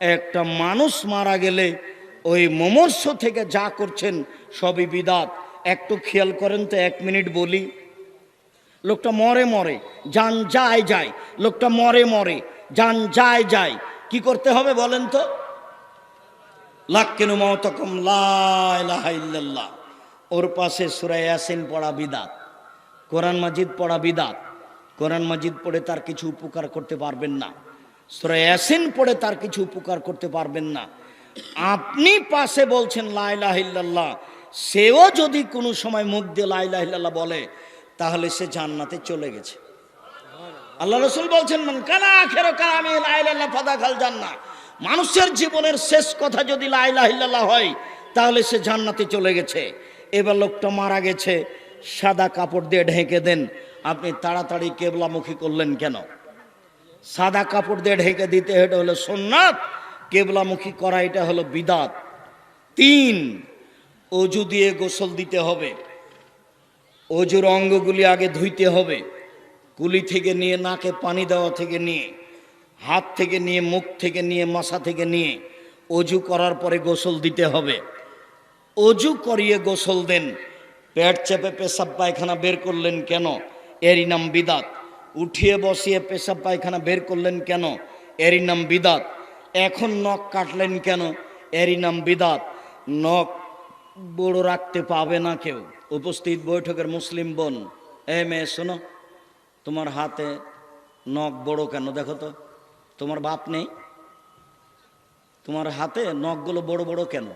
একটা মানুষ মারা গেলে ওই মমর্ষ থেকে যা করছেন সবই বিদাত। একটু খেয়াল করেন তো, এক মিনিট বলি। লোকটা মরে মরে, যান যায় যায়। লোকটা মরে মরে, যান যায় যায়। কি করতে হবে বলেন তো? লাক্কেনু মতকম লাহ ওর পাশে সুরাই পড়া বিদাত। কোরআন মাজিদ পড়া বিদাত। কোরআন মাজিদ পড়ে তার কিছু উপকার করতে পারবেন না। ইয়াসিন পড়ে তার কিছু উপকার করতে পারবেন না। আপনি পাশে বলছেন লাইলাহিল্লাহ সেও যদি কোনো সময় মুখ দিয়ে লাইলাহিল্লাহ বলে, তাহলে সে জান্নাতে চলে গেছে। আল্লাহ রসুল বলছেন, মান কানা আখেরো কালামি লাইলাল্লাহ ফাদা খাল জান্না মানুষের জীবনের শেষ কথা যদি লাইলাহিল্লাহ হয়, তাহলে সে জান্নাতে চলে গেছে। এবার লোকটা মারা গেছে, সাদা কাপড় দিয়ে ঢেকে দেন। আপনি তাড়াতাড়ি কেবলামুখী করলেন কেন? সাদা কাপড় দিয়ে ঢেকে দিতে এটা হলো সোননাথ কেবলামুখী করা এটা হলো বিদাত। তিন, অজু দিয়ে গোসল দিতে হবে। অজুর অঙ্গগুলি আগে ধুইতে হবে। কুলি থেকে নিয়ে, নাকে পানি দেওয়া থেকে নিয়ে, হাত থেকে নিয়ে, মুখ থেকে নিয়ে, মাথা থেকে নিয়ে অজু করার পরে গোসল দিতে হবে। অজু করিয়ে গোসল দেন। পেট চেপে পেশাব পায়খানা বের করলেন কেন? এরই নাম বিদাত। উঠিয়ে বসিয়ে পেশাব পায়খানা বের করলেন কেন? এরই নাম বিদাত। এখন নখ কাটলেন কেন? এরই নাম বিদাত। নখ বড় রাখতে পাবে না কেউ। উপস্থিত বৈঠকের মুসলিম বোন, এ মেয়ে, শোনো, তোমার হাতে নখ বড় কেন? দেখো তো, তোমার বাপ নেই? তোমার হাতে নখগুলো বড় বড় কেন?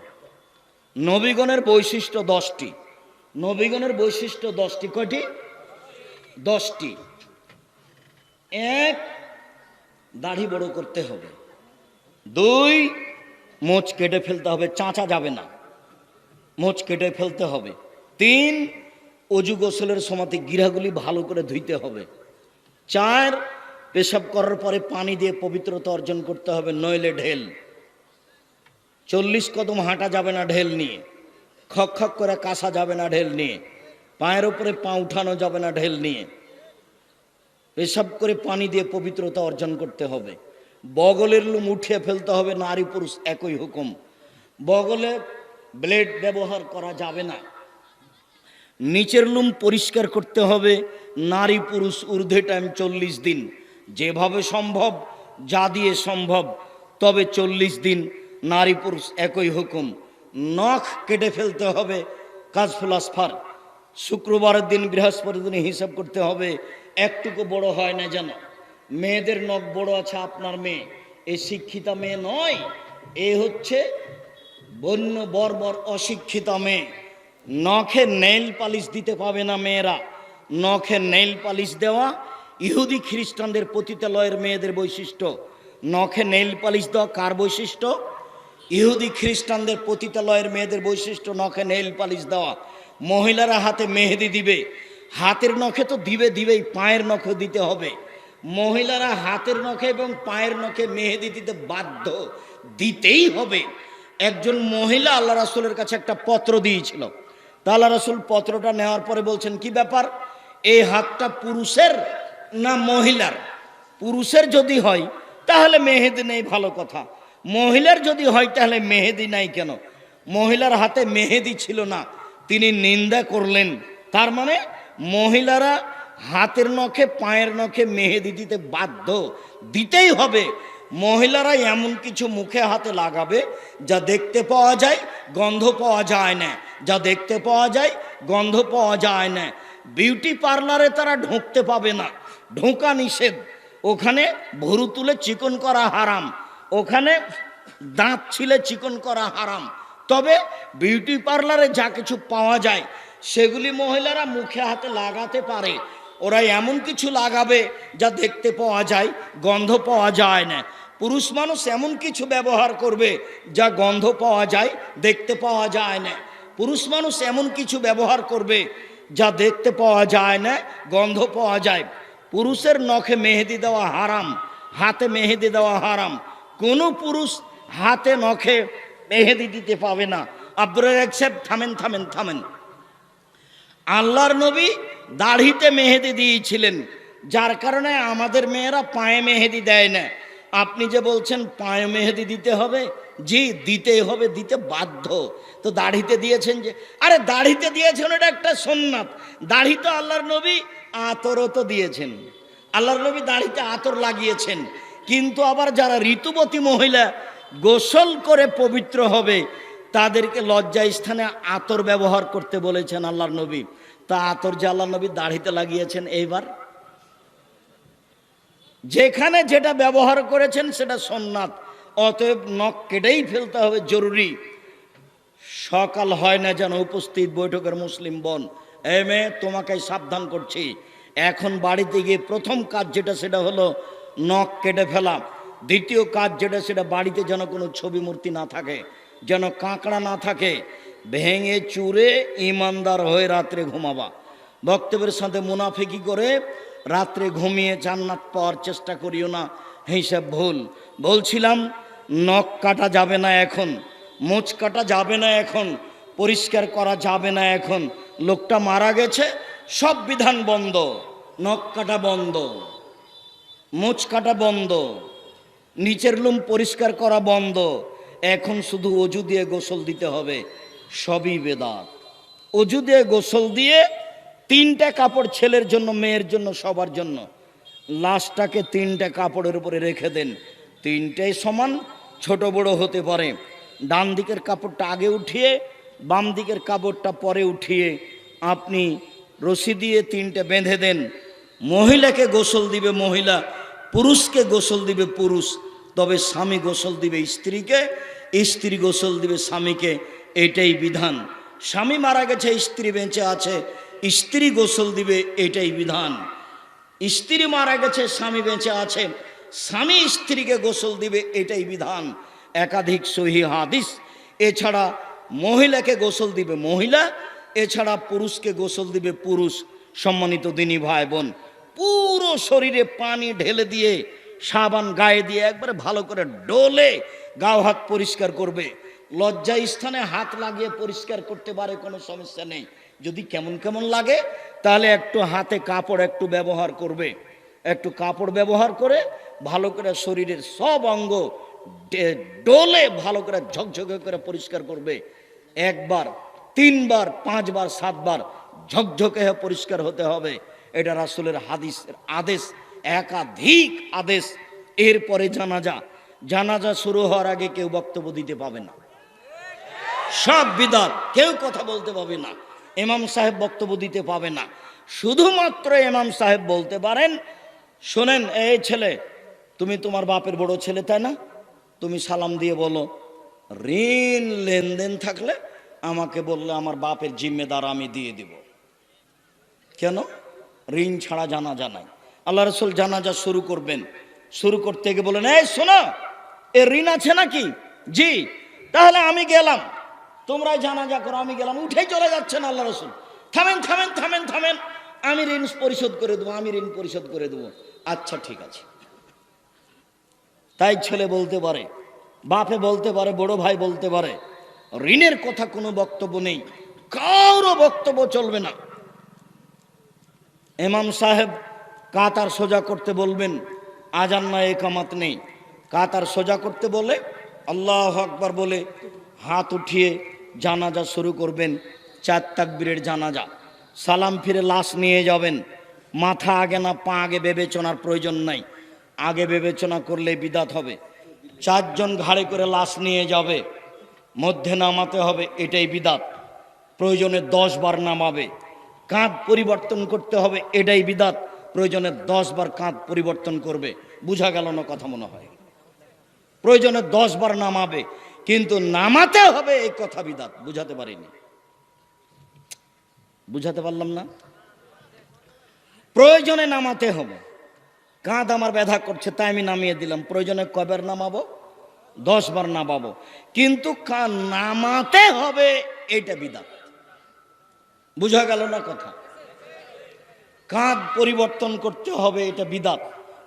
নবীগণের বৈশিষ্ট্য দশটি। নবীগণের বৈশিষ্ট্য দশটি। কয়টি? দশটি। এক, দাড়ি বড় করতে হবে। দুই, মোচ কেটে ফেলতে হবে, চাঁচা যাবে না। মোচ কেটে ফেলতে হবে। তিন, অজু গোসলের সমাতে গিরাগুলি ভালো করে ধুইতে হবে। চার, পেশাব করার পরে পানি দিয়ে পবিত্রতা অর্জন করতে হবে, নইলে ঢেল। চল্লিশ কদম হাঁটা যাবে না ঢেল নিয়ে। খক খক করে কাঁসা যাবে না ঢেল নিয়ে। পায়ের উপরে পা উঠানো যাবে না ঢেল নিয়ে। পেশাব করে পানি দিয়ে পবিত্রতা অর্জন করতে হবে। বগলের লুম উঠিয়ে ফেলতে হবে, নারী পুরুষ একই হুকুম। বগলে ব্লেড ব্যবহার করা যাবে না। নিচের লুম পরিষ্কার করতে হবে, নারী পুরুষ ঊর্ধ্বে টাইম চল্লিশ দিন। যেভাবে সম্ভব, যা দিয়ে সম্ভব, তবে চল্লিশ দিন নারী পুরুষ একই হুকুম। নখ কেটে ফেলতে হবে কাজফুল আসফার শুক্রবারের দিন বৃহস্পতির দিনে হিসাব করতে হবে, একটুকু বড় হয় না যেন। মেয়েদের নখ বড় আছে আপনার মেয়ে। এই শিক্ষিতা মেয়ে নয়, এ হচ্ছে বন্য, বর্বর, অশিক্ষিতা মেয়ে। নখে নেইল পালিশ দিতে পাবে না মেয়েরা। নখে নেইল পালিশ দেওয়া ইহুদি খ্রিস্টানদের পতিতালয়ের মেয়েদের বৈশিষ্ট্য। নখে নেইল পালিশ দেওয়া কার বৈশিষ্ট্য? ইহুদি খ্রিস্টানদের পতিতালয়ের মেয়েদের বৈশিষ্ট্য, নখে নেইল পালিশ দেওয়া। মহিলারা হাতে মেহেদি দিবে, হাতের নখে তো দিবে দিবেই, পায়ের নখে দিতে হবে। মহিলারা হাতের নখে এবং পায়ের নখে মেহেদি দিতে বাধ্য, দিতেই হবে। একজন মহিলা আল্লাহ রাসুলের কাছে একটা পত্র দিয়েছিল। তা আল্লাহ রাসুল পত্রটা নেওয়ার পরে বলছেন, কি ব্যাপার? এই হাতটা পুরুষের না মহিলার? পুরুষের যদি হয়, তাহলে মেহেদি নেই, ভালো কথা। মহিলার যদি হয়, তাহলে মেহেদি নাই কেন? মহিলার হাতে মেহেদি ছিল না। তিনি নিন্দা করলেন। তার মানে মহিলারা হাতের নখে, পায়ের নখে মেহেদি দিতে বাধ্য। দিতেই হবে। মহিলারা এমন কিছু মুখে হাতে লাগাবে যা দেখতে পাওয়া যায়, গন্ধ পাওয়া যায় না। যা দেখতে পাওয়া যায়, গন্ধ পাওয়া যায় না। বিউটি পার্লারে তারা ঢুকতে পাবে না। ঢোকা নিষেধ। ওখানে ভরু তুলে চিকন করা হারাম। ওখানে দাঁত ছিলে চিকন করা হারাম। তবে বিউটি পার্লারে যা কিছু পাওয়া যায়, সেগুলি মহিলারা মুখে হাতে লাগাতে পারে। ওরা এমন কিছু লাগাবে যা দেখতে পাওয়া যায়, গন্ধ পাওয়া যায় না। পুরুষ মানুষ এমন কিছু ব্যবহার করবে যা গন্ধ পাওয়া যায়, দেখতে পাওয়া যায় না। পুরুষ মানুষ এমন কিছু ব্যবহার করবে যা দেখতে পাওয়া যায় না, গন্ধ পাওয়া যায়। পুরুষের নখে মেহেদি দেওয়া হারাম, হাতে মেহেদি দেওয়া হারাম। কোনো পুরুষ হাতে নখে মেহেদি দিতে পাবে না। আব্দুর সাহেব, থামেন থামেন থামেন। আল্লাহর নবী দাড়িতে মেহেদি দিয়েছিলেন। যার কারণে আমাদের মেয়েরা পায়ে মেহেদি দেয় না। আপনি যে বলছেন পায়ে মেহেদি দিতে হবে, জি, দিতেই হবে, দিতে বাধ্য। তো দাড়িতে দিয়েছেন যে, আরে দাড়িতে দিয়েছেন এটা একটা সোননাথ। দাড়ি তো আল্লাহর নবী আতরও তো দিয়েছেন। আল্লাহর নবী দাড়িতে আতর লাগিয়েছেন। কিন্তু আবার যারা ঋতুবতী মহিলা গোসল করে পবিত্র হবে। তাদেরকে লজ্জা স্থানে আতর ব্যবহার করতে বলেছেন আল্লাহর নবী। তা আতর যে আল্লাহর নবী দাড়িতে লাগিয়েছেন এইবার। যেখানে যেটা ব্যবহার করেছেন সেটা সোননাথ। অতএব নখ কেটেই ফেলতে হবে, জরুরি। সকাল হয় না যেন উপস্থিত বৈঠকের মুসলিম বোন। এ মেয়ে তোমাকে সাবধান করছি। এখন বাড়িতে গিয়ে প্রথম কাজ যেটা, সেটা হলো নখ কেটে ফেলা। দ্বিতীয় কাজ যেটা, সেটা বাড়িতে যেন কোনো ছবি মূর্তি না থাকে, যেন কাঁকড়া না থাকে, ভেঙে চুরে ইমানদার হয়ে রাত্রে ঘুমাবা। বক্তব্যের সাথে মুনাফিকি করে রাত্রে ঘুমিয়ে জান্নাত পাওয়ার চেষ্টা করিও না হিসাব ভুল। বলছিলাম, নখ কাটা যাবে না এখন মোচ কাটা যাবে না এখন, পরিষ্কার করা যাবে না এখন, লোকটা মারা গেছে, সব বিধান বন্ধ, নখ কাটা বন্ধ মোচ কাটা বন্ধ। নিচের লুম পরিষ্কার করা বন্ধ। এখন শুধু অজু দিয়ে গোসল দিতে হবে। সবই বেদাত। অজু দিয়ে গোসল দিয়ে তিনটা কাপড় ছেলের জন্য, মেয়ের জন্য, সবার জন্য। লাশটাকে তিনটা কাপড়ের উপরে রেখে দেন। তিনটাই সমান, ছোট বড় হতে পারে। ডান দিকের কাপড়টা আগে উঠিয়ে, বাম দিকের কাপড়টা পরে উঠিয়ে আপনি রশি দিয়ে তিনটে বেঁধে দেন। মহিলাকে গোসল দিবে মহিলা। পুরুষকে গোসল দিবে পুরুষ, তবে স্বামী গোসল দিবে স্ত্রীকে, স্ত্রী গোসল দিবে স্বামীকে, এটাই বিধান। স্বামী মারা গেছে, স্ত্রী বেঁচে আছে, স্ত্রী গোসল দিবে, এটাই বিধান। স্ত্রী মারা গেছে, স্বামী বেঁচে আছে, স্বামী স্ত্রীকে গোসল দিবে, এটাই বিধান। একাধিক সহি হাদিস, এছাড়া মহিলাকে গোসল দিবে মহিলা, এছাড়া পুরুষকে গোসল দিবে পুরুষ। সম্মানিত দিনী ভাই বোন পুরো শরীরে পানি ঢেলে দিয়ে, সাবান গায়ে দিয়ে একবারে ভালো করে ডোলে গাও হাত পরিষ্কার করবে। লজ্জা স্থানে হাত লাগিয়ে পরিষ্কার করতে পারে, কোনো সমস্যা নেই। যদি কেমন কেমন লাগে, তাহলে একটু হাতে কাপড় একটু ব্যবহার করবে। একটু কাপড় ব্যবহার করে ভালো করে শরীরের সব অঙ্গ ডোলে ভালো করে ঝকঝকে করে পরিষ্কার করবে। একবার, তিনবার, পাঁচবার, সাতবার ঝকঝকে পরিষ্কার হতে হবে। এটা রাসুলের হাদিসের আদেশ, একাধিক আদেশ। এরপরে জানাজা জানাজা শুরু হওয়ার আগে কেউ বক্তব্য দিতে পাবে না। সব বিদাত, কেউ কথা বলতে পাবে না। এমাম সাহেব বক্তব্য দিতে পাবে না। শুধুমাত্র এমাম সাহেব বলতে পারেন, শোনেন, এই ছেলে, তুমি তোমার বাপের বড় ছেলে, তাই না? তুমি সালাম দিয়ে বলো। ঋণ লেনদেন থাকলে আমাকে বললে আমার বাপের জিম্মেদার আমি দিয়ে দিব। কেন? ঋণ ছাড়া জানা জানাই আল্লাহ রসুল জানাজা শুরু করবেন। শুরু করতে গিয়ে বলেন, এই শোনো, এ ঋণ আছে নাকি? জি, তাহলে আমি গেলাম। তোমরাই জানাজা করো, আমি গেলাম। উঠেই চলে যাচ্ছেন আল্লাহ রসুল। থামেন থামেন থামেন থামেন, আমি ঋণ পরিশোধ করে দেবো, আমি ঋণ পরিশোধ করে দেবো। আচ্ছা ঠিক আছে। তাই ছেলে বলতে পারে, বাপে বলতে পারে, বড় ভাই বলতে পারে, ঋণের কথা কোনো বক্তব্য নেই। কারও বক্তব্য চলবে না। ইমাম সাহেব, কাতার সোজা করতে বলবেন, আজান না একামাত নেই। কাতার সোজা করতে বলে, আল্লাহ আকবার বলে, হাত উঠিয়ে জানাজা শুরু করবেন চার তাকবীরের জানাজা। সালাম ফিরে লাশ নিয়ে যাবেন। মাথা আগে না পা আগে বিবেচনার প্রয়োজন নাই। আগে বিবেচনা করলে বিদাত হবে। চারজন ঘাড়ে করে লাশ নিয়ে যাবে। মধ্যে নামাতে হবে, এটাই বিদাত। প্রয়োজনে দশ বার নামাবে। কাঁধ পরিবর্তন করতে হবে, এটাই বিদাত। প্রয়োজনে দশ বার কাঁধ পরিবর্তন করবে। বুঝা গেল না কথা মনে হয়? প্রয়োজনে দশ বার নামাবে, কিন্তু নামাতে হবে এই কথা বিদাত। বুঝাতে পারিনি। বুঝাতে পারলাম না? প্রয়োজনে নামাতে হবে। কাঁধ আমার ব্যথা করছে, তাই আমি নামিয়ে দিলাম। প্রয়োজনে কবের নামাবো? দশ বার নামাবো। কিন্তু নামাতে হবে, এইটা বিদাত। বুঝা গেল না কথা? কাঁধ পরিবর্তন করতে হবে, এটা বিদাত।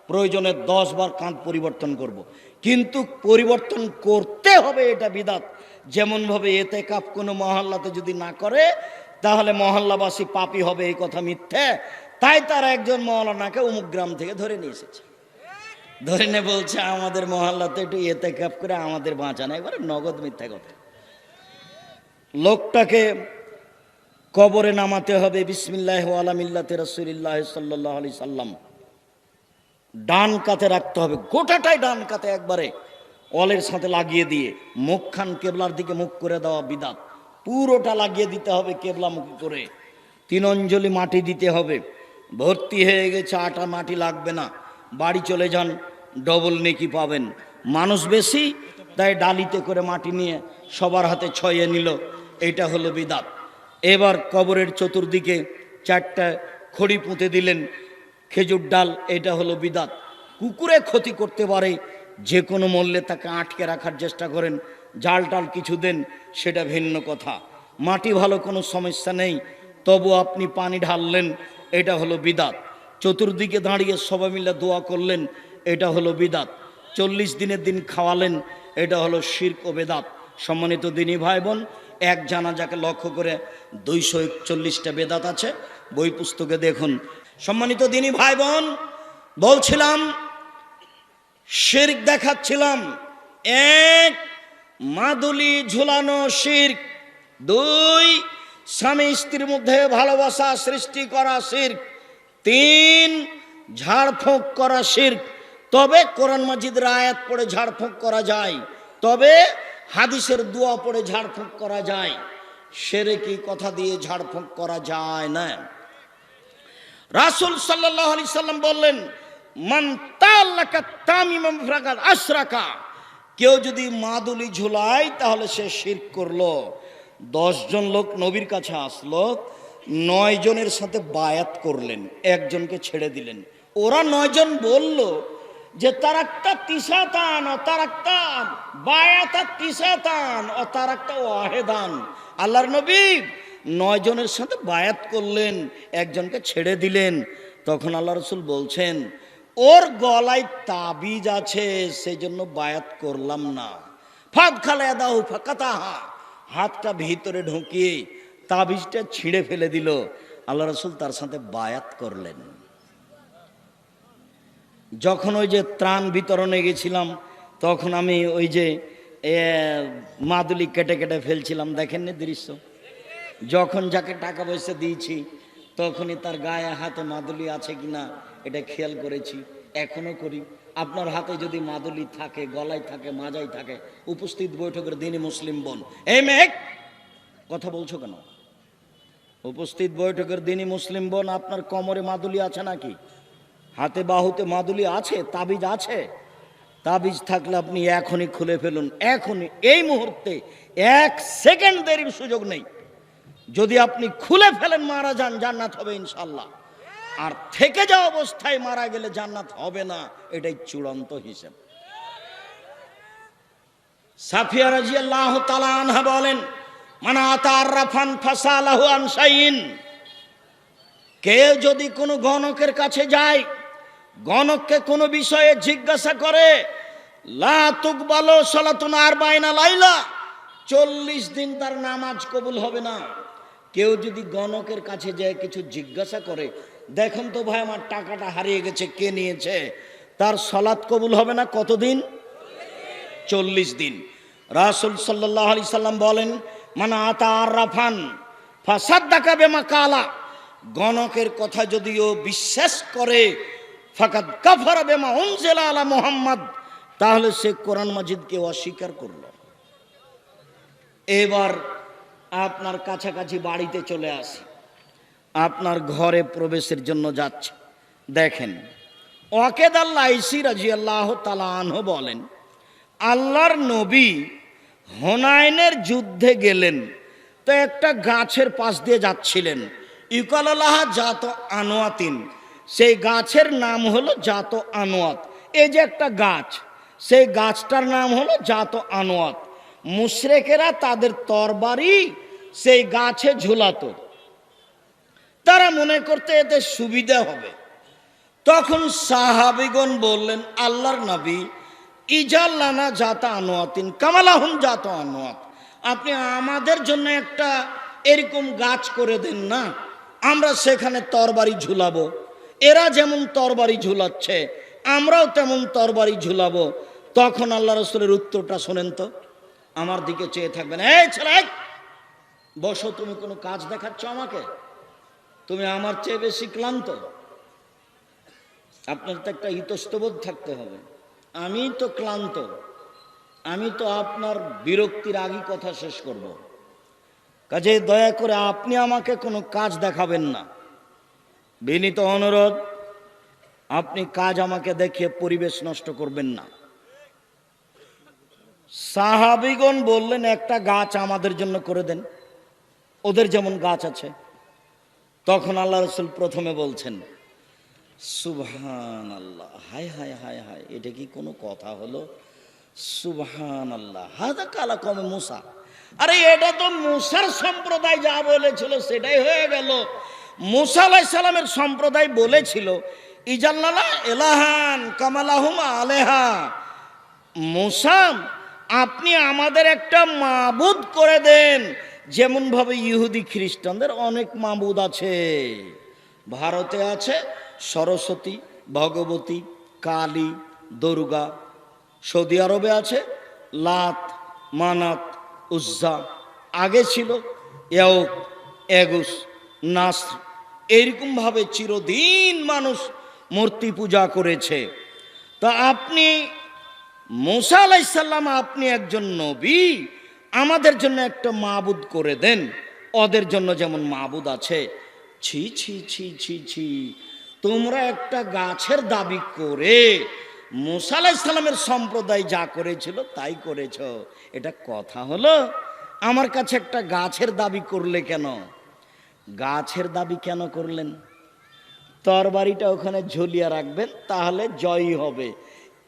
প্রয়োজনে দশ বার কাঁধ পরিবর্তন করব। কিন্তু পরিবর্তন করতে হবে, এটা বিদাত। যেমনভাবে এতে কাপ কোনো মহল্লাতে যদি না করে, তাহলে মহল্লাবাসী পাপি হবে, এই কথা মিথ্যে। তাই তারা একজন মহলানাকে অমুক গ্রাম থেকে ধরে নিয়ে এসেছে। ধরে নে বলছে, আমাদের মহল্লাতে একটু এতে কাপ করে আমাদের বাঁচানো। এবারে নগদ মিথ্যা কথা। লোকটাকে কবরে নামাতে হবে বিসমিল্লাহ আলামিল্লাতে রসুলিল্লাহ সাল্লাহ আলি সাল্লাম। ডান কাতে রাখতে হবে, গোটাটাই ডান কাতে একবারে। অলের সাথে লাগিয়ে দিয়ে, মুখখান কেবলার দিকে মুখ করে দেওয়া বিদাত। পুরোটা লাগিয়ে দিতে হবে কেবলামুখী করে। তিন অঞ্জলি মাটি দিতে হবে। ভর্তি হয়ে গেছে, আটা মাটি লাগবে না। বাড়ি চলে যান, ডবল নেকি পাবেন। মানুষ বেশি, তাই ডালিতে করে মাটি নিয়ে সবার হাতে ছয়ে নিল। এটা হলো বিদাত। এবার কবরের চতুর্দিকে চারটা খড়ি পুঁতে দিলেন খেজুর ডাল, এটা হলো বিদাত। কুকুরে ক্ষতি করতে পারে, যে কোনো মূল্যে তাকে আটকে রাখার চেষ্টা করেন। জাল টাল কিছু দেন, সেটা ভিন্ন কথা। মাটি ভালো কোনো সমস্যা নেই, তবু আপনি পানি ঢাললেন, এটা হলো বিদাত। চতুর্দিকে দাঁড়িয়ে সবাই মিলে দোয়া করলেন, এটা হলো বিদাত। চল্লিশ দিনের দিন খাওয়ালেন, এটা হলো শির্ক ও বেদাত। সম্মানিত দিনী ভাই বোন এক জানাজাকে লক্ষ্য করে দুইশো একচল্লিশটা বেদাত আছে। বই পুস্তকে দেখুন। সম্মানিত দিনী ভাই বোন বলছিলাম, শির্ক দেখাচ্ছিলাম। এক, মাদুলি ঝুলানো শির্ক। দুই, স্বামী স্ত্রীর মধ্যে ভালোবাসা সৃষ্টি করা শির্ক। তিন, ঝাড়ফোঁক করা শির্ক। তবে কোরআন মাজিদের আয়াত পড়ে ঝাড়ফোঁক করা যায়। তবে হাদিসের দোয়া পড়ে ঝাড়ফুঁক করা যায় সেরে কি কথা দিয়ে ঝাড়ফুঁক করা যায় না। রাসুল সাল্লাহ আলি সাল্লাম বললেন, মান তামিমাম আশরাকা। কেউ যদি মাদুলি ঝুলায়, তাহলে সে শির করল। দশজন লোক নবীর কাছে আসলো, নয় জনের সাথে বায়াত করলেন, একজনকে ছেড়ে দিলেন। ওরা নয়জন বলল যে তার একটা তিসাতান ও তার একটা বায়াতা তিসাতান ও তার একটা ওয়াহেদান। আল্লাহর নবী নয় জনের সাথে বায়াত করলেন, একজনকে ছেড়ে দিলেন। তখন আল্লাহ রসুল বলছেন, ওর গলায় তাবিজ আছে সেই জন্য বায়াত করলাম না। ফাঁদ খালে দাও ফাঁকাতাহা। হাতটা ভিতরে ঢুকিয়ে তাবিজটা ছিঁড়ে ফেলে দিল। আল্লাহ রসুল তার সাথে বায়াত করলেন। যখন ওই যে ত্রাণ বিতরণে গেছিলাম, তখন আমি ওই যে মাদুলি কেটে কেটে ফেলছিলাম, দেখেননি দৃশ্য? যখন যাকে টাকা পয়সা দিয়েছি, তখনই তার গায়ে হাতে মাদুলি আছে কিনা, এটা খেয়াল করেছি, এখনও করি। আপনার হাতে যদি মাদুলি থাকে, গলায় থাকে, মাজায় থাকে, উপস্থিত বৈঠকের দিনই মুসলিম বোন। এই মেঘ! কথা বলছো কেন? উপস্থিত বৈঠকের দিনই মুসলিম বোন, আপনার কোমরে মাদুলি আছে নাকি? হাতে বাহুতে মাদুলি আছে, তাবিজ আছে। তাবিজ থাকলে আপনি এখনই খুলে ফেলুন। এখনই, এই মুহূর্তে এক সেকেন্ড দেরির সুযোগ নেই। যদি আপনি খুলে ফেলেন, মারা যান, জান্নাত হবে ইনশাল্লাহ আর থেকে যাওয়া অবস্থায় মারা গেলে জান্নাত হবে না, এটাই চূড়ান্ত হিসেব। সাফিয়া রাজিয়াল্লাহু তাআলা আনহা বলেন, মানা তারাফান ফাসালাহু আন শাইইন। কেউ যদি কোনো গণকের কাছে যায় গণককে কোনো বিষয়ে জিজ্ঞাসা করে আর লাইলা, চল্লিশ দিন তার নামাজ কবুল হবে না। কেউ যদি গণকের কাছে যায় কিছু জিজ্ঞাসা করে, দেখুন তো ভাই, আমার টাকাটা হারিয়ে গেছে, কে নিয়েছে? তার সলাৎ কবুল হবে না কতদিন? চল্লিশ দিন। রাসুল সাল্লাহ আলি সাল্লাম বলেন মানে আতা আর রাফান ফাসাদ দেখাবে মা কালা গণকের কথা যদিও বিশ্বাস করে ফাকাত কাফারা বেমা উনজেলা আলা মোহাম্মদ। তাহলে সে কোরআন মাজিদকে অস্বীকার করল। এবার আপনার কাছাকাছি বাড়িতে চলে আসে। আপনার ঘরে প্রবেশের জন্য যাচ্ছে। দেখেন, ওয়াকেদ আল্লাহ আইসি রাজি আল্লাহ তালাহ বলেন, আল্লাহর নবী হোনাইনের যুদ্ধে গেলেন, তো একটা গাছের পাশ দিয়ে যাচ্ছিলেন। ইকালাহ জাত আনোয়াতিন সেই গাছের নাম হলো জাত আনোয়াত। এই যে একটা গাছ, সেই গাছটার নাম হলো জাত আনোয়াত। মুশরেকেরা তাদের তরবারি সেই গাছে ঝুলাতো। তারা মনে করতে এতে সুবিধা হবে। তখন সাহাবিগণ বললেন, আল্লাহর নবী ইজাল্লানা জাতা আনোয়াতিন কামালাহুন জাত আনোয়াত। আপনি আমাদের জন্য একটা এরকম গাছ করে দেন না, আমরা সেখানে তরবারি ঝুলাবো। এরা যেমন তরবারি ঝুলাচ্ছে, আমরাও তেমন তরবারি ঝুলাবো। তখন আল্লাহ রসুলের উত্তরটা শোনেন তো, আমার দিকে চেয়ে থাকবেন, এই ছেলে! বসো, তুমি কোনো কাজ দেখাচ্ছ আমাকে? তুমি আমার চেয়ে বেশি ক্লান্ত। আপনার তো একটা ইতস্তবোধ থাকতে হবে। আমি তো ক্লান্ত। আমি তো আপনার বিরক্তির আগেই কথা শেষ করব। কাজে দয়া করে আপনি আমাকে কোনো কাজ দেখাবেন না। বিনীত অনুরোধ, আপনি কাজ আমাকে দেখিয়ে পরিবেশ নষ্ট করবেন না। সাহাবিগণ বললেন, একটা গাছ আমাদের জন্য করে দেন। ওদের যেমন গাছ আছে। তখন আল্লাহ রসুল প্রথমে বলছেন সুবহান আল্লাহ হায় হায় হায় হায়, এটা কি কোনো কথা হলো? সুবহান আল্লাহ হাদা কালা কমে মুসা। আরে, এটা তো মুসার সম্প্রদায় যা বলেছিল, সেটাই হয়ে গেল। মুসা আলাই সালামের সম্প্রদায় বলেছিল ইজাল্লালা এলাহান কামালাহুমা আলেহা। মুসাম আপনি আমাদের একটা মাবুদ করে দেন। যেমনভাবে ইহুদি খ্রিস্টানদের অনেক মাবুদ আছে। ভারতে আছে সরস্বতী, ভগবতী, কালী, দুর্গা। সৌদি আরবে আছে লাত, মানাত, উজ্জা। আগে ছিল এগুস, নাসর। এইরকমভাবে চিরদিন মানুষ মূর্তি পূজা করেছে। তা আপনি, মোসা আলাইসাল্লাম আপনি একজন নবী, আমাদের জন্য একটা মাবুদ করে দেন। ওদের জন্য যেমন মাবুদ আছে, ছি ছি ছি ছি ছি। তোমরা একটা গাছের দাবি করে, মুসা আলাইসাল্লামের সম্প্রদায় যা করেছিল তাই করেছ। এটা কথা হলো, আমার কাছে একটা গাছের দাবি করলে কেন? গাছের দাবি কেন করলেন? তরবারিটা ওখানে ঝুলিয়ে রাখবেন, তাহলে জয়ী হবে।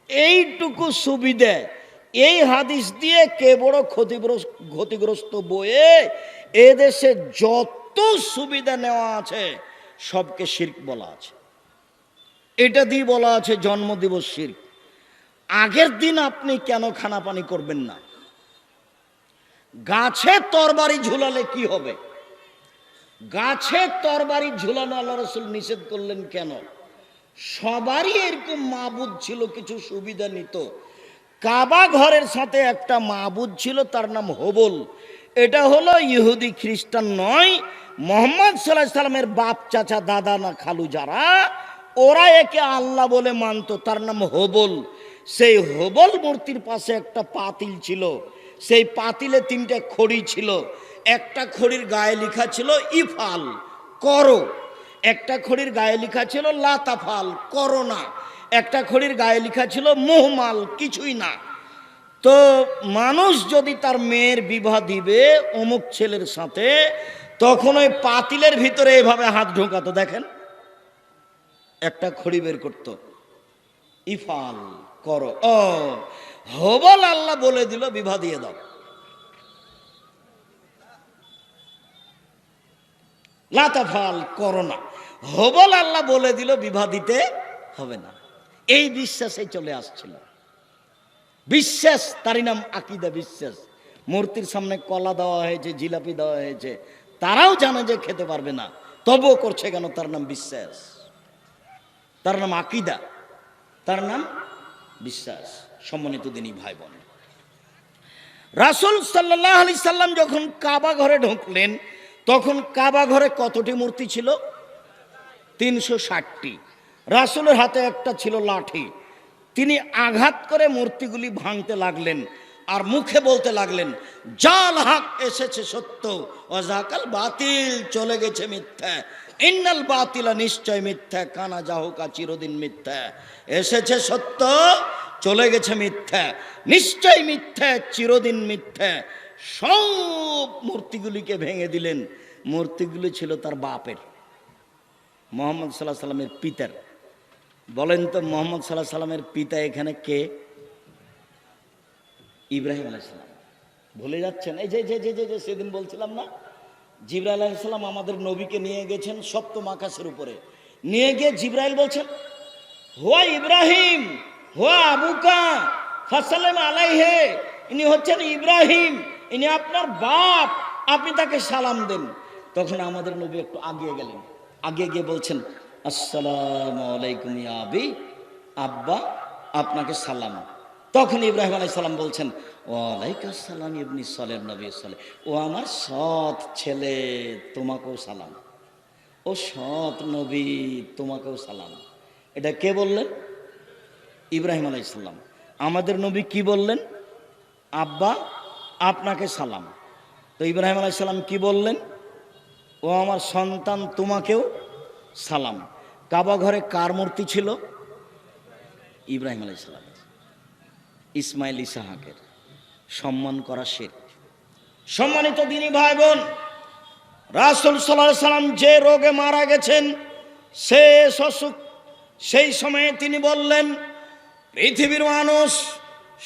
এইটুকু সুবিধে। এই হাদিস দিয়ে কে বড় ক্ষতিগ্রস্ত ক্ষতিগ্রস্ত বয়ে এদেশে যত সুবিধা নেওয়া আছে, সবকে শির্ক বলা আছে। এটা দিয়ে বলা আছে জন্মদিবস শির্ক। আগের দিন আপনি কেন খানা পানি করবেন না? গাছে তরবারি ঝুলালে কি হবে? গাছে তরবারি ঝুলানো আল্লাহ রসুল নিষেধ করলেন কেন? সবারই এরকম মাবুদ ছিল, কিছু সুবিধা নিত। কাবা ঘরের সাথে একটা মাবুদ ছিল, তার নাম হবল। এটা হলো ইহুদি খ্রিস্টান নয়, মোহাম্মদ সাল্লাহ সাল্লামের বাপ, চাচা, দাদা না খালু যারা, ওরা একে আল্লাহ বলে মানতো, তার নাম হবল। সেই হবল মূর্তির পাশে একটা পাতিল ছিল। সেই পাতিলে তিনটে খড়ি ছিল। একটা খড়ির গায়ে লেখা ছিল ইফাল, করো। একটা খড়ির গায়ে লেখা ছিল লাতাফাল, করো না। একটা খড়ির গায়ে লেখা ছিল মোহমাল, কিছুই না। তো মানুষ যদি তার মেয়ের বিবাহ দিবে অমুক ছেলের সাথে, তখন ওই পাতিলের ভিতরে এভাবে হাত ঢোকাতো, দেখেন। একটা খড়ি বের করতো, ইফাল, করো। ও, হবল আল্লাহ বলে দিল, বিবাহ দিয়ে দাও। লাতাফাল করোনা হবল আল্লাহ বলে দিল বিবাহ দিতে হবে না। এই বিশ্বাসে চলে আসছিল। বিশ্বাস, তারই নাম আকিদা বিশ্বাস। মূর্তির সামনে কলা দেওয়া হয়েছে, জিলাপি দেওয়া হয়েছে। তারাও জানে যে খেতে পারবে না। তবুও করছে কেন? তার নাম বিশ্বাস। তার নাম আকিদা। তার নাম বিশ্বাস। সম্মানিত দিনী ভাই বোন রাসুল সাল্লাহ আলি সাল্লাম যখন কাবা ঘরে ঢুকলেন তখন কাবা ঘরে কতটি মূর্তি ছিল? তিনশো ষাটটি। রাসুলের হাতে একটা ছিল লাঠি। তিনি আঘাত করে মূর্তিগুলি ভাঙতে লাগলেন আর মুখে বলতে লাগলেন, জাল হাক এসেছে সত্য, অজাকাল বাতিল চলে গেছে মিথ্যা। ইন্নাল বাতিলা নিশ্চয় মিথ্যা, কানা যাহুকা চিরদিন মিথ্যা। এসেছে সত্য, চলে গেছে মিথ্যা। নিশ্চয় মিথ্যা, চিরদিন মিথ্যা। সব মূর্তিগুলিকে ভেঙে দিলেন। মূর্তিগুলি ছিল তার বাপের, মোহাম্মদ সাল্লাহ সাল্লামের পিতার। বলেন তো মোহাম্মদ সাল্লাহ সাল্লামের পিতা এখানে কে? ইব্রাহিম আলাইসালাম ভুলে যাচ্ছেন? এই যে যে যে যে সেদিন বলছিলাম না, জিব্রাইল আলাইসালাম আমাদের নবীকে নিয়ে গেছেন সপ্তম আকাশের উপরে। নিয়ে গিয়ে জিব্রাইল বলছেন, হোয়া ইব্রাহিম, হোয়া আবুকা ফাসালেম আলাইহে, ইনি হচ্ছেন ইব্রাহিম। ইনি আপনার বাপ, আপনি তাকে সালাম দেন। তখন আমাদের নবী একটু আগিয়ে গেলেন। আগে গিয়ে বলছেন, আসসালাম আলাইকুম আবি, আব্বা, আপনাকে সালাম। তখন ইব্রাহিম আলাই সালাম বলছেন ওয়ালাইকুম সালাম ইবনি সলের নবী সলে ও আমার সৎ ছেলে, তোমাকেও সালাম। ও সৎ নবী, তোমাকেও সালাম। এটা কে বললেন? ইব্রাহিম আলাইসাল্লাম আমাদের নবী কি বললেন? আব্বা আপনাকে সালাম। তো ইব্রাহিম আলাইসাল্লাম কি বললেন? ও আমার সন্তান, তোমাকেও সালাম। কাবা ঘরে কার মূর্তি ছিল? ইব্রাহিম আলাইসাল্লাম ইসমাইল ইসাহাকের। সম্মান করা শেখ। সম্মানিত দিনী ভাই বোন রাসুল সাল্লাহ সাল্লাম যে রোগে মারা গেছেন শেষ অসুখ সেই সময়ে তিনি বললেন, পৃথিবীর মানুষ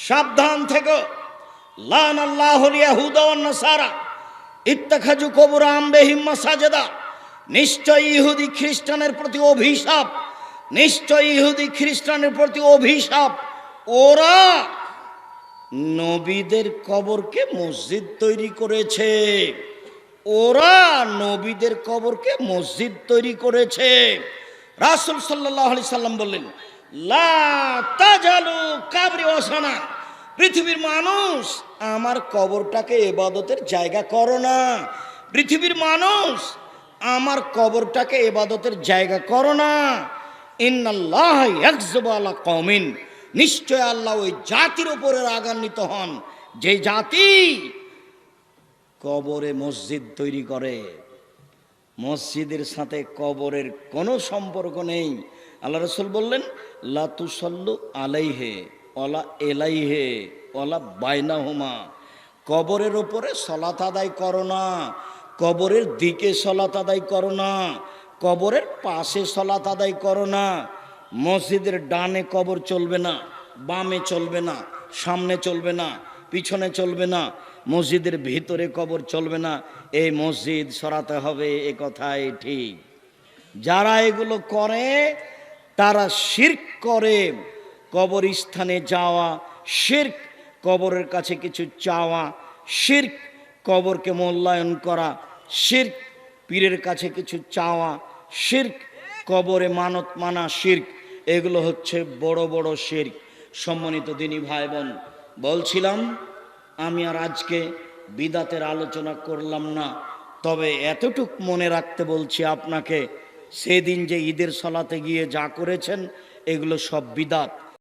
সাবধান থেকে। লান আল্লাহ নাসারা ইত্তাখাজু কবুর আমবে হিম্মা সাজেদা নিশ্চয় ইহুদি খ্রিস্টানের প্রতি অভিশাপ, নিশ্চয় ইহুদি খ্রিস্টানের প্রতি অভিশাপ। ওরা নবীদের কবরকে মসজিদ তৈরি করেছে। ওরা নবীদের কবরকে মসজিদ তৈরি করেছে। রাসুল সাল্লাহ আলি সাল্লাম বললেন, লা তাজালু কাবরি ওসানা পৃথিবীর মানুষ, আমার কবরটাকে এবাদতের জায়গা করো না। পৃথিবীর মানুষ, আমার কবরটাকে এবাদতের জায়গা করো না। ইন্নাল্লাহ ইয়াকযুবু আলা কওমিন। নিশ্চয় আল্লাহ ওই জাতির উপরে রাগান্বিত হন। যে জাতি কবরে মসজিদ তৈরি করে, মসজিদের সাথে কবরের কোনো সম্পর্ক নেই। আল্লাহ রসুল বললেন লাতুসল্লু আলাইহে। অলা এলাইহে, অলা বাইনাহুমা। কবরের ওপরে সলাত আদায় করো না। কবরের দিকে সলাত আদায় করো না। কবরের পাশে সলাত আদায় করো না। মসজিদের ডানে কবর চলবে না, বামে চলবে না, সামনে চলবে না, পিছনে চলবে না, মসজিদের ভিতরে কবর চলবে না। এই মসজিদ সরাতে হবে এ কথাই ঠিক। যারা এগুলো করে, তারা শির্ক করে। কবরস্থানে যাওয়া, শির্ক, কবরের কাছে কিছু চাওয়া, শির্ক, কবরকে মূল্যায়ন করা, শির্ক, পীরের কাছে কিছু চাওয়া, শির্ক, কবরে মানত মানা শির্ক, এগুলো হচ্ছে বড় বড় শির্ক। সম্মানিত দিনী ভাই বোন বলছিলাম, আমি আর আজকে বিদাতের আলোচনা করলাম না, তবে এতটুক মনে রাখতে বলছি আপনাকে, সেদিন যে ঈদের সলাতে গিয়ে যা করেছেন, এগুলো সব বিদাত।